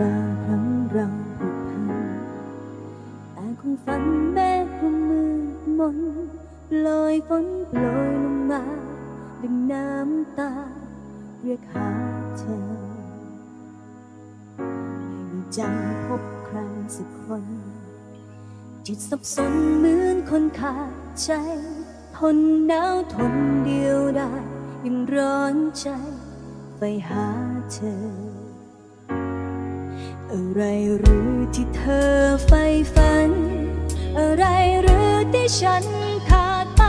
ราวครั้งเราผูกพันแต่คงฝันแม้คงมืดมนลอยฝนโปรยลงมาดังน้ำตา เรียกหาเธอไม่มีใจพบใครสักคน จิตสับสนเหมือนคนขาดใจ ทนหนาวทนเดียวได้ยังร้อนใจไปหาเธอ อะไรหรือที่เธอใฝ่ฝัน อะไรหรือที่ฉันขาดไป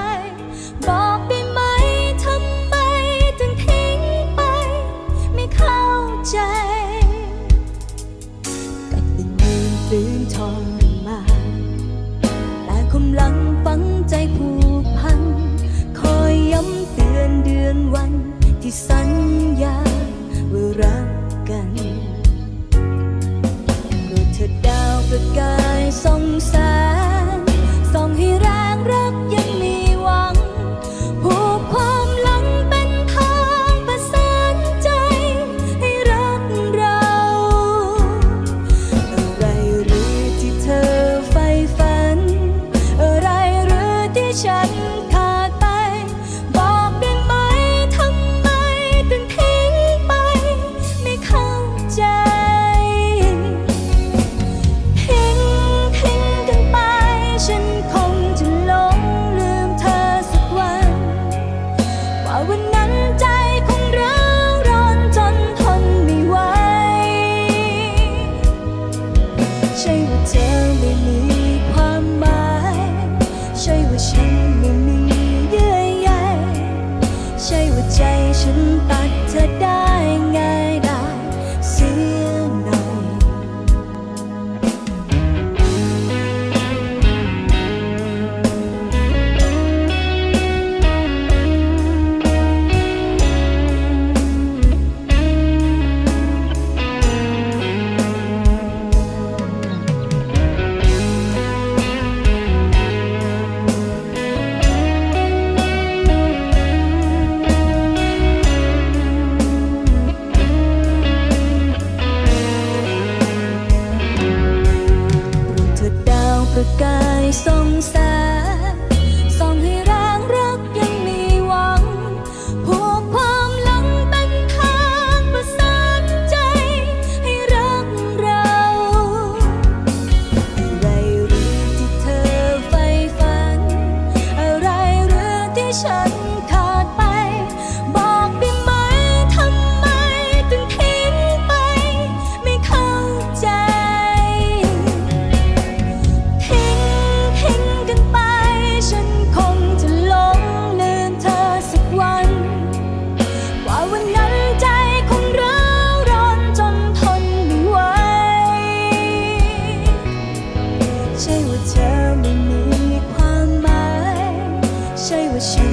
บอกได้ไหมทำไมถึงทิ้งไป ไม่เข้าใจ กัดเป็นมือฟื้นทรมานแต่คมหลังฝังใจผูกพัน คอยย้ำเตือนเดือนวันที่สัญ ว่า กายสงสั 心。